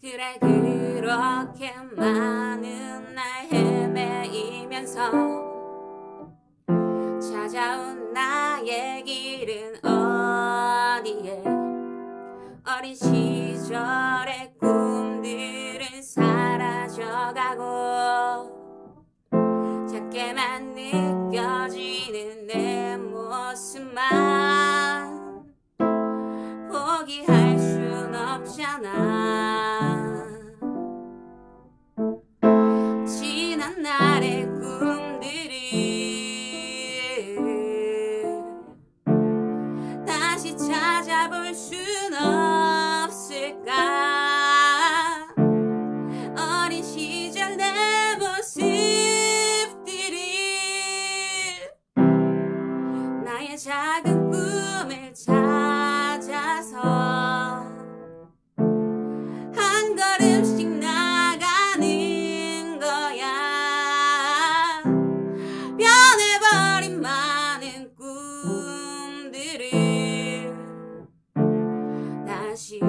그래 그렇게 많은 날 헤매이면서 찾아온 나의 길은 어디에? 어린 시절의 꿈들은 사라져가고 작게만 느껴지는 내 모습만 포기할 순 없잖아 찾아볼 순 없을까? 어린 시절 내 모습들을 나의 작은 꿈을 찾아서 한 걸음씩 나가는 거야. 변해버린 많은 꿈 し